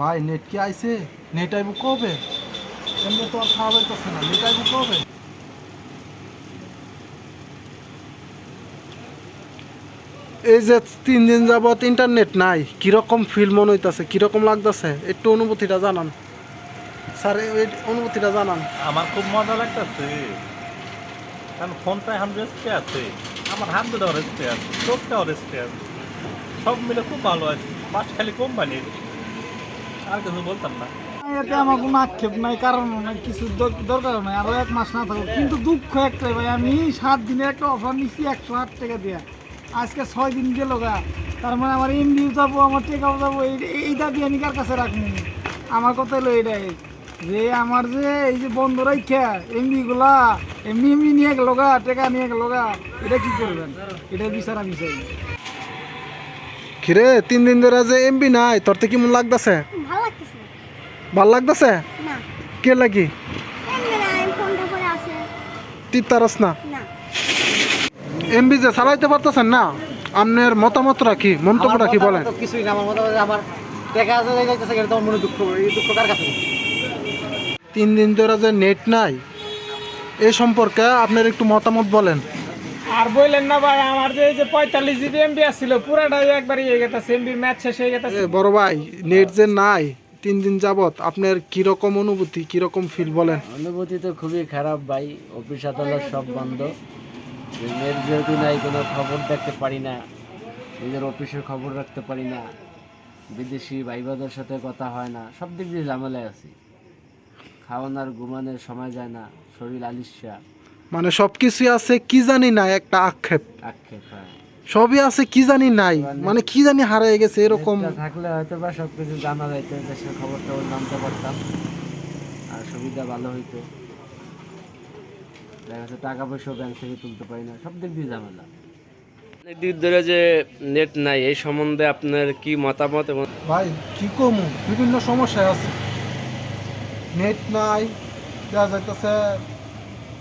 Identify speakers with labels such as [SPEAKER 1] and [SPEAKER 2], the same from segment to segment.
[SPEAKER 1] ভাই নেট কি আইছে? নেট আইব কবে? এমনি তো আর খাওয়া যাইতেছে না নেট আইব কবে? এই যে তিন দিন যাবত ইন্টারনেট নাই কীরকম ফিল মনে হইতাছে কীরকম লাগতেছে? একটু অনুভূতিটা জানান। স্যার এই অনুভূতিটা জানান।
[SPEAKER 2] আমার খুব মজা লাগতেছে। কারণ ফোনটা রেস্টে আছে আমার হাত দুটাও রেস্টে আছে চোখটাও রেস্টে আছে। সব মিলে খুব ভালো আছে বাস খালি কোম্পানির। আর কিছু বলতাম না।
[SPEAKER 3] এতে আমার কোনো আক্ষেপ নাই কারণ নাই কিছু দর- দরকার নাই আরও এক মাস না থাকুক। কিন্তু দুঃখ একটাই ভাই আমি সাত দিনে একটা অফার নিচ্ছি একশো আট টাকা দিয়ে। আজকে ছয় দিন গেল গা তার মানে আমার এমবিও যাব আমার টেকাও যাব এই- এই দাবি আমি কার কাছে রাখব? আমার কথা হলো এটাই। যে আমার যে এই যে বন্ধ রাখা এমবি গুলা এমনি এমনি নিয়ে গেল গা টেকা নিয়ে গেল গা এটা কি করবেন? এটা বিচার আমি চাই।
[SPEAKER 1] কিরে তিন দিন ধরে যে এমবি নাই তোর তো কেমন লাগতেছে।
[SPEAKER 4] ভালো লাগতেছে?
[SPEAKER 1] কে লাগি?
[SPEAKER 4] এমনি না?
[SPEAKER 1] এমবি যে চালাইতে পারতেছেন না আপনার মতামতটা রাখি মন্তব্যটা রাখি বলেন।
[SPEAKER 5] কিছুই না আমার মতো আমার টাকা আছে যাইতেছে এটা আমার মনে দুঃখ এই দুঃখ কার কাছে?
[SPEAKER 1] তিন দিন ধরে যে নেট নাই এ সম্পর্কে আপনার একটু মতামত বলেন।
[SPEAKER 3] আর বললেন না ভাই আমার যে এই যে পঁয়তাল্লিশ জিবি এমবি আসছিল পুরাটাই একবার ইয়ে গেছে এমবি ম্যাচ শেষ হয়ে গেছে।
[SPEAKER 1] বড় ভাই নেট যে নাই তিন দিন যাবত আপনার কীরকম অনুভূতি কীরকম ফিল বলেন?
[SPEAKER 5] অনুভূতি তো খুবই খারাপ ভাই অফিস আদালত সব বন্ধ। নেট যেহেতু নাই কোনো খবর দেখতে পারি না। নিজের অফিসের খবর রাখতে পারি না। বিদেশি ভাইবাদের সাথে কথা হয় না সব দিক দিয়ে ঝামেলায় আছি। খাওয়ানোর ঘুমানোর সময় যায় না শরীর আলিস্যা।
[SPEAKER 1] মানে সব কিছুই আছে কি জানি না একটা আক্ষেপ।
[SPEAKER 5] আক্ষেপ হয়।
[SPEAKER 1] সবই আছে কি জানি নাই। মানে কি জানি হারিয়ে গেছে এরকম।
[SPEAKER 5] থাকলে হয়তো বা সব কিছু জানা যাইতো দেশের খবর টবর জানতে পারতাম আর সুবিধা ভালো হইতো। দেখা যাচ্ছে টাকা পয়সা ব্যাংক থেকে তুলতে পারি না সব দিক দিয়ে ঝামেলা।
[SPEAKER 6] দিন ধরে যে নেট নাই এই সম্বন্ধে আপনার কি মতামত এবং
[SPEAKER 1] ভাই কি কমু? বিভিন্ন সমস্যায় আছে। নেট নাই দেখা যাইতেছে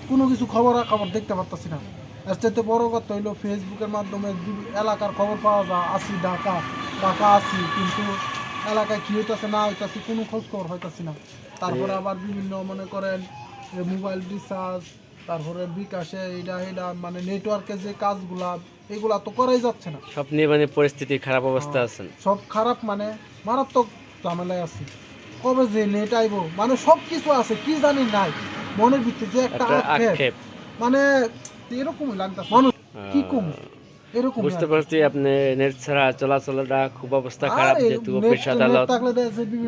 [SPEAKER 1] কোনো কিছু খবর খবর দেখতে পারতাছি না। চাইতে বড় কথা হইল ফেসবুকের মাধ্যমে এলাকার খবর পাওয়া যায় আসি ঢাকা ঢাকা আসি কিন্তু এলাকায় কি হইতেছে না হইতাছে কোনো খোঁজ খবর হইতাছি না। তারপরে আবার বিভিন্ন মনে করেন মোবাইল রিচার্জ তারপরে বিকাশে এইটা এইটা মানে নেটওয়ার্কে যে কাজগুলা এগুলা তো করাই যাচ্ছে না।
[SPEAKER 6] সব নিয়ে মানে পরিস্থিতি খারাপ অবস্থা আছে
[SPEAKER 1] সব খারাপ মানে মারাত্মক ঝামেলায় আছে। কবে যে নেট আইব মানে সব কিছু আছে কি জানি নাই। মনের ভিতরে যে একটা আক্ষেপ। মানে এরকমই লাগতেছে। মানুষ কি কম? এরকম
[SPEAKER 6] বুঝতে পারছি আপনি নেট ছাড়া চলাচলটা খুব অবস্থা খারাপ যেহেতু আদালত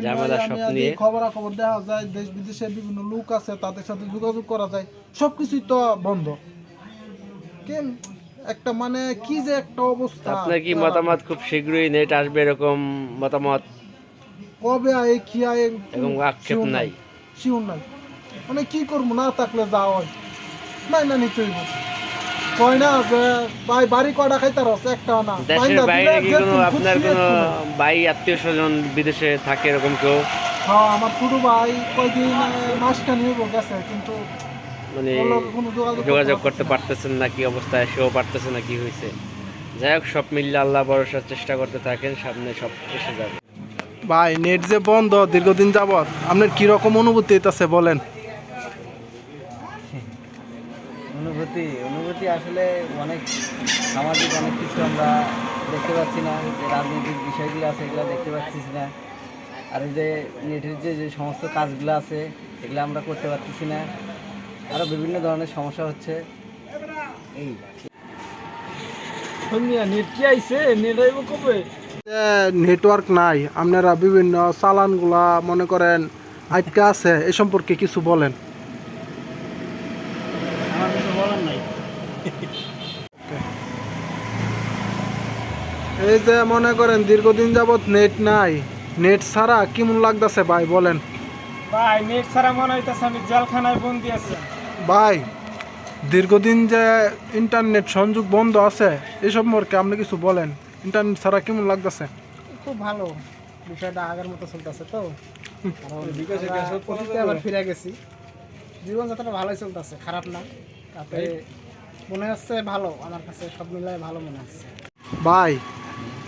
[SPEAKER 6] ঝামেলা সব নিয়ে।
[SPEAKER 1] খবর খবর দেওয়া যায় দেশ বিদেশে বিভিন্ন লোক আছে তাদের সাথে যোগাযোগ করা যায় সবকিছুই তো বন্ধ। কেন? একটা মানে কি যে একটা অবস্থা
[SPEAKER 6] আপনার কি মতামত? খুব শীঘ্রই নেট আসবে এরকম মতামত?
[SPEAKER 1] কবে আয় কি আয়
[SPEAKER 6] আক্ষেপ নাই।
[SPEAKER 1] শিওর নাই। মানে কি করব? না থাকলে যা হয় নাই না নিতে কয় না ভাই বাড়ি কয়টা খাইতে রস? একটা না।
[SPEAKER 6] দেশের বাইরে কি কোনো আপনার কোনো ভাই আত্মীয় স্বজন বিদেশে থাকে এরকম কেউ?
[SPEAKER 1] হ্যাঁ আমার ছোট ভাই কয়দিন মাসটা নিয়ে গেছে কিন্তু
[SPEAKER 6] মানে
[SPEAKER 1] যোগাযোগ করতে
[SPEAKER 6] পারতেছেন না কি অবস্থায়? সেও পারতেছে না কি হয়েছে যাই হোক সব মিললে আল্লাহ ভরসার চেষ্টা করতে থাকেন সামনে সব এসে যাবে।
[SPEAKER 1] ভাই নেট যে বন্ধ দীর্ঘদিন যাবত আপনার কি রকম অনুভূতি হইতাছে বলেন?
[SPEAKER 5] অনুভূতি অনুভূতি আসলে অনেক সামাজিক অনেক কিছু আমরা দেখতে পাচ্ছি না যে রাজনৈতিক বিষয়গুলো আছে এগুলো দেখতে পাচ্ছি না। আর এই যে নেটের যে যে সমস্ত কাজগুলো আছে এগুলো আমরা করতে পারতেছি না। আরও বিভিন্ন ধরনের সমস্যা হচ্ছে। এই।
[SPEAKER 3] নেট কি আইছে? নেট আইব কবে?
[SPEAKER 1] নেটওয়ার্ক নাই। আপনারা বিভিন্ন চালানগুলা মনে করেন আটকা আছে এ সম্পর্কে কিছু বলেন
[SPEAKER 3] আমার কিছু বলার নাই
[SPEAKER 1] এই যে মনে করেন দীর্ঘদিন যাবৎ নেট নাই। নেট ছাড়া কেমন লাগতেছে ভাই বলেন?
[SPEAKER 3] ভাই নেট ছাড়া মনে হইতেছে আমি জেলখানায় বন্দি আছি।
[SPEAKER 1] ভাই দীর্ঘদিন যে ইন্টারনেট সংযোগ বন্ধ আছে এই সম্পর্কে আপনি কিছু বলেন। ইন্টারনেট ছাড়া কেমন লাগতেছে?
[SPEAKER 3] খুব ভালো। বিষয়টা আগের মতো চলতেছে তো। আবার ফিরে গেছি। জীবনযাত্রাটা ভালোই চলতেছে খারাপ না। তাতে মনে হচ্ছে ভালো আমার কাছে সব মিলাই ভালো মনে হচ্ছে।
[SPEAKER 1] ভাই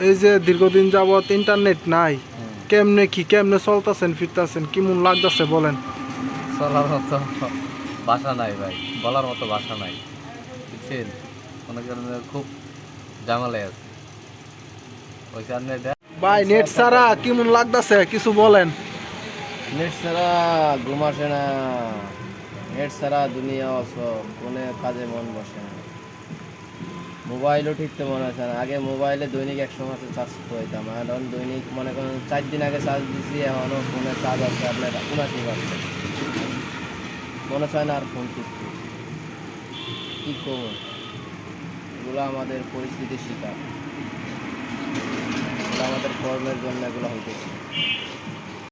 [SPEAKER 1] এই যে দীর্ঘদিন যাবত ইন্টারনেট নাই কেমনে কি কেমনে চলতেছেন ফিরতেছেন কেমন লাগতেছে বলেন?
[SPEAKER 7] চলার মতো বাসা নাই ভাই বলার মতো বাসা নাই বুঝছেন? মনে করেন খুব জামালে আছে। ওই কারণে দেখ
[SPEAKER 1] ভাই নেট ছাড়া কেমন লাগতেছে কিছু বলেন।
[SPEAKER 7] নেট ছাড়া ঘুম আসে না। নেট ছাড়া দুনিয়া অসব, কোনো কাজে মন বসে না। মোবাইলও ঠিকতে মনে আছে না। আগে মোবাইলে দৈনিক একশো মাসে চার্জ করতাম, এখন দৈনিক মনে করেন চার দিন আগে চার্জ দিছি এখনও ফোনে চার্জ আছে, আপনার উনাশি পারছে মনে চায় না আর ফোন করতে কী করব? এগুলো আমাদের পরিস্থিতির শিকার। আমাদের কর্মের জন্য এগুলো হইতেছে।